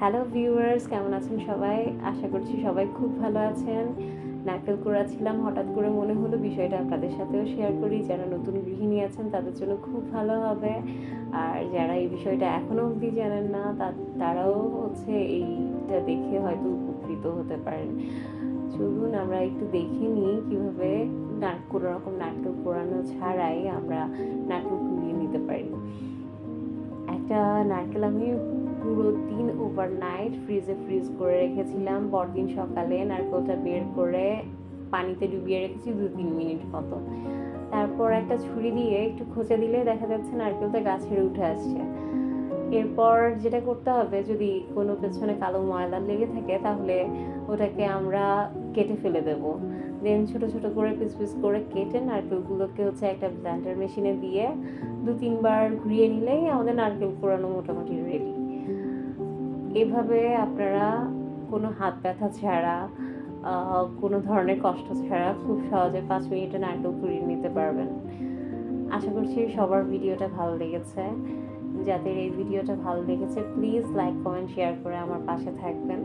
Hello viewers কেমন আছেন সবাই? আশা করছি সবাই খুব ভালো আছেন। নারকেল করেছিলাম হঠাৎ করে মনে হলো বিষয়টা আপনাদের সাথেও শেয়ার করি। যারা নতুন গৃহিণী আছেন, তাদের জন্য খুব ভালো হবে। আর যারা এই বিষয়টা এখনও অবধি জানেন না তারাও হচ্ছে এইটা দেখে হয়তো উপকৃত হতে পারেন। চলুন আমরা একটু দেখে নিই কীভাবে কোনো রকম নাটক পোড়ানো ছাড়াই আমরা নাটক কুড়িয়ে নিতে পারি। নারকেল আমি পুরো দিন ওভারনাইট ফ্রিজে ফ্রিজ করে রেখেছিলাম। পরদিন সকালে নারকেলটা বের করে পানিতে ডুবিয়ে রেখেছি দু তিন মিনিট মতো। তারপর একটা ছুরি দিয়ে একটু খোঁচে দিলে দেখা যাচ্ছে নারকেলটা গাছের উঠে আসছে। এরপর যেটা করতে হবে, যদি কোনো পেছনে কালো ময়লা লেগে থাকে, তাহলে ওটাকে আমরা কেটে ফেলে দেব। দেন ছোট ছোট করে পিস পিস করে কেটে নারকেলগুলোকে হচ্ছে একটা ব্ল্যান্ডার মেশিনে দিয়ে দু তিনবার ঘুরিয়ে নিলেই আমাদের নারকেল পোড়ানো মোটামুটি রেডি এভাবে আপনারা কোনো হাত ব্যথা ছাড়া কোনো ধরনের কষ্ট ছাড়া খুব সহজে পাঁচ মিনিটে নারকেল কুড়িয়ে নিতে পারবেন। আশা করছি সবার ভিডিওটা ভালো লেগেছে। যাদের এই ভিডিওটা ভালো লেগেছে প্লিজ লাইক কমেন্ট শেয়ার করে আমার পাশে থাকবেন।